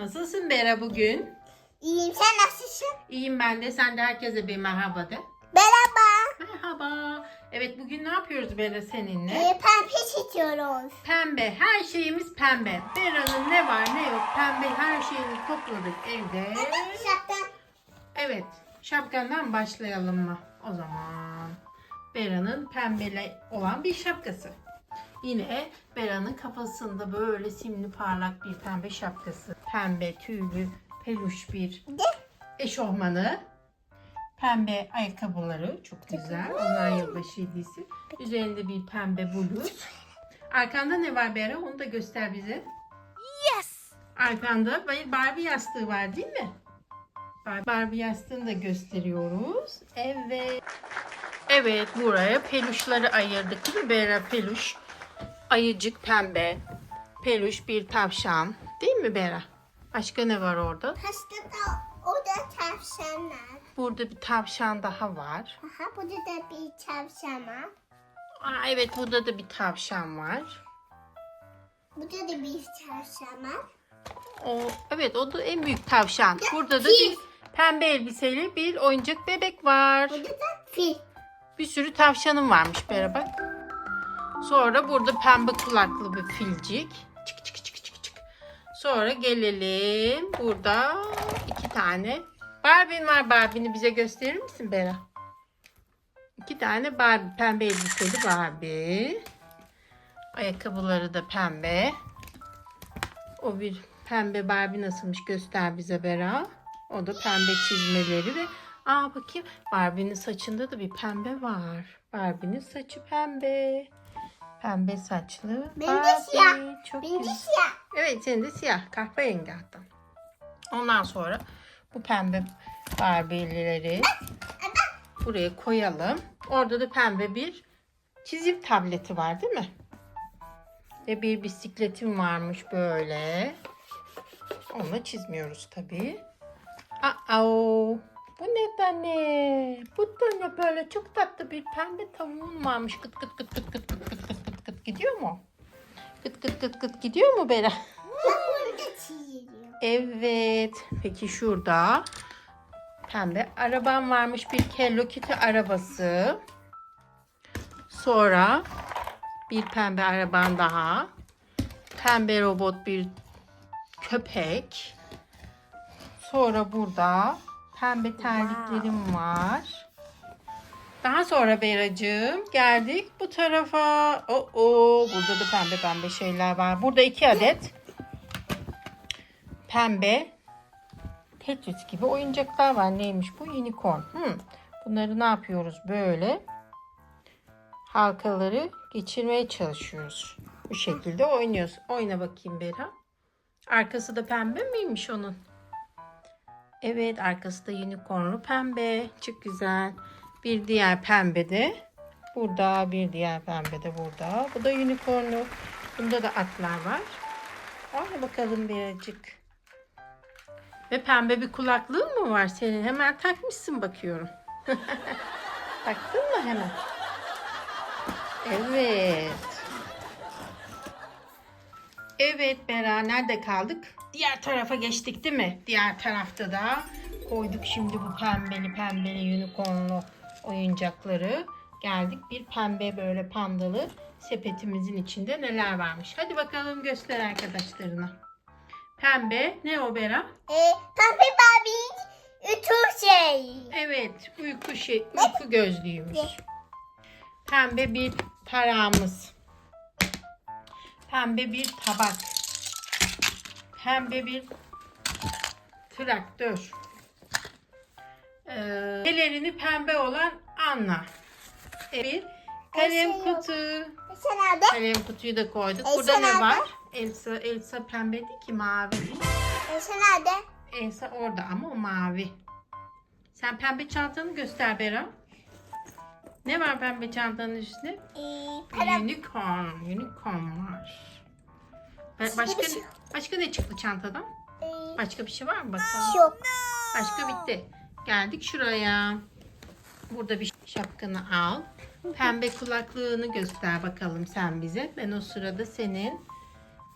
Nasılsın Bera bugün? İyiyim sen nasılsın? İyiyim ben de. Sen de herkese bir merhaba de. Merhaba. Merhaba. Evet bugün ne yapıyoruz Bera seninle? Ee, pembe çiziyoruz. Pembe. Her şeyimiz pembe. Bera'nın ne var ne yok pembe her şeyini topladık evde. Şapka. Evet. Şapkandan başlayalım mı? O zaman. Bera'nın pembele olan bir şapkası. Yine Bera'nın kafasında böyle simli parlak bir pembe şapkası. Pembe tüylü peluş bir eşofmanı. Pembe ayakkabıları çok güzel. Onlar yılbaşı hediyesi. Üzerinde bir pembe bluz. Arkanda ne var Bera? Onu da göster bize. Yes. Arkanda bir Barbie yastığı var değil mi? Bar- Barbie yastığını da gösteriyoruz. Evet. Evet buraya peluşları ayırdık değil mi Bera peluş? Ayıcık pembe. Peluş bir tavşan. Değil mi Bera? Başka ne var orada? Pastada o da tavşan var. Burada bir tavşan daha var. Aha burada da bir tavşan var. Aa, evet burada da bir tavşan var. Burada da bir tavşan var. O, evet o da en büyük tavşan. Burada da fil. bir pembe elbiseli bir oyuncak bebek var. Burada da fil. Bir sürü tavşanım varmış Bera bak. Sonra burada pembe kulaklı bir filcik. Çık çık çık. Sonra gelelim. Burada iki tane Barbie'nin var. Barbie'ni bize gösterir misin Bera? İki tane Barbie. Pembe elbiseli Barbie. Ayakkabıları da pembe. O bir pembe Barbie nasılmış göster bize Bera. O da pembe çizmeleri ve aa bakayım Barbie'nin saçında da bir pembe var. Barbie'nin saçı pembe. Pembe saçlı. Benim de siyah. Çok Benim de siyah. Evet senin de siyah. Kahverengi hatta. Ondan sonra bu pembe Barbie'lileri buraya koyalım. Orada da pembe bir çizim tableti var değil mi? Ve bir bisikletim varmış böyle. Onu çizmiyoruz tabii. Aa, bu ne tane? Bu tane böyle çok tatlı bir pembe tavuğum varmış. Kıt kıt kıt kıt kıt kıt kıt gidiyor mu? Kıt kıt kıt kıt gidiyor mu Bera? Evet. Peki şurada pembe arabam varmış. Bir Hello Kitty arabası. Sonra bir pembe araban daha. Pembe robot bir köpek. Sonra burada pembe terliklerim var. Daha sonra Beracığım geldik bu tarafa. Oo, burada da pembe pembe şeyler var. Burada iki adet pembe Tetris gibi oyuncaklar var. Neymiş bu? Unicorn. Hmm. Bunları ne yapıyoruz? Böyle halkaları geçirmeye çalışıyoruz. Bu şekilde oynuyoruz. Oyna bakayım Bera. Arkası da pembe miymiş onun? Evet arkası da unicornlu pembe. Çok güzel. Bir diğer pembe de burada. Bir diğer pembe de burada. Bu da unicornlu. Bunda da atlar var. Oyna bakalım birazcık. Ve pembe bir kulaklığın mı var senin? Hemen takmışsın bakıyorum. Taktın mı hemen? Evet. Evet Bera nerede kaldık? Diğer tarafa geçtik değil mi? Diğer tarafta da koyduk şimdi bu pembeli pembeli unicornlu oyuncakları. Geldik bir pembe böyle pandalı sepetimizin içinde neler varmış. Hadi bakalım göster arkadaşlarına. Pembe ne o Bera? Ee, pembe Barbie ütü şey. Evet, uyku şey, uyku gözlüğümüz. Pembe bir tarağımız. Pembe bir tabak. Pembe bir traktör. Ee, ellerini pembe olan Anna. E, Bir kalem Elsa kutu. Nerede? Kalem kutuyu da koyduk. Elsa Burada ne var? Elsa, Elsa pembe değil ki mavi. Ee, sen nerede? Elsa orada ama o mavi. Sen pembe çantanı göster Bera. Ne var pembe çantanın üstünde? Ee, para. Unicorn. Unicorn var. Ba- Başka şey başka ne çıktı çantadan? Ee, Başka bir şey var mı bakalım? yok. Başka bitti. Geldik şuraya. Burada bir şapkanı al. Pembe kulaklığını göster bakalım sen bize. Ben o sırada senin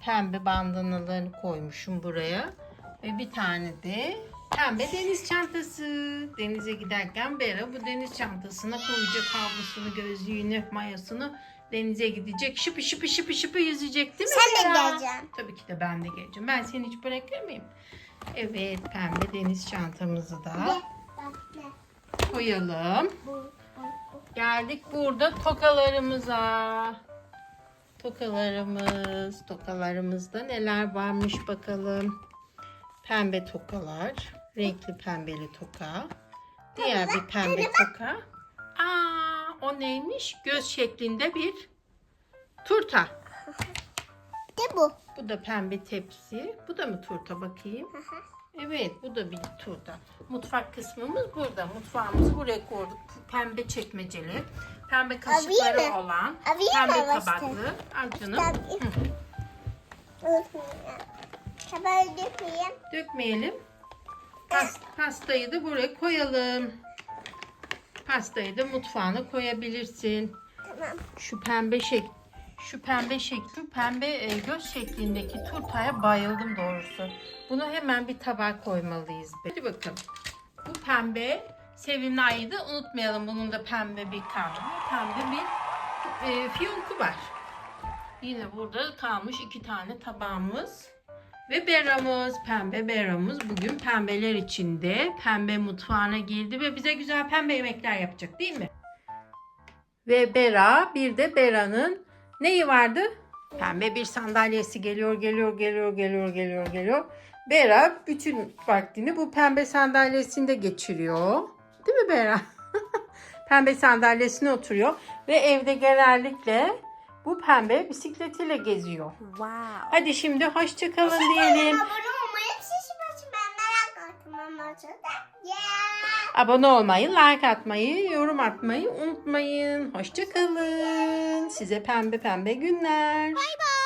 pembe bandanalarını koymuşum buraya. Ve bir tane de pembe deniz çantası. Denize giderken Bera bu deniz çantasına koyacak havlusunu, gözlüğünü, mayasını denize gidecek. Şıpı şıpı şıpı şıpı yüzecek değil mi Sen de Bera? geleceksin. Tabii ki de ben de geleceğim. Ben seni hiç bırakır mıyım? Evet pembe deniz çantamızı da? Koyalım. Geldik burada tokalarımıza. Tokalarımız, tokalarımızda neler varmış bakalım. Pembe tokalar, renkli pembeli toka. Diğer bir pembe toka. Aa, o neymiş? Göz şeklinde bir turta. De bu. Bu da pembe tepsi. Bu da mı turta bakayım? Evet bu da bir turda. Mutfak kısmımız burada. Mutfağımızı buraya koyduk. Pembe çekmeceli. Pembe kaşıkları mi? olan. Alayım Pembe başta? tabaklı. Al canım. Tabii. Tabağı dökeyim. Dökmeyelim. Pas- pastayı da buraya koyalım. Pastayı da mutfağına koyabilirsin. Tamam. Şu pembe şek şu pembe şekli, pembe e, göz şeklindeki turtaya bayıldım doğrusu. Bunu hemen bir tabağa koymalıyız. Hadi bakalım. Bu pembe sevimli ayı unutmayalım. Bunun da pembe bir karnı, pembe bir e, fiyonku var. Yine burada kalmış iki tane tabağımız. Ve beramız, pembe beramız bugün pembeler içinde pembe mutfağına girdi ve bize güzel pembe yemekler yapacak değil mi? Ve Bera bir de Bera'nın neyi vardı? Pembe bir sandalyesi geliyor, geliyor, geliyor, geliyor, geliyor, geliyor. Bera bütün vaktini bu pembe sandalyesinde geçiriyor. Değil mi Bera? pembe sandalyesine oturuyor ve evde genellikle bu pembe bisikletiyle geziyor. Wow. Hadi şimdi hoşça kalın diyelim. Abone olmayı ben merak ettim ama Yeah. Abone olmayı, like atmayı, yorum atmayı unutmayın. Hoşça kalın. Size pembe pembe günler. Bye bye.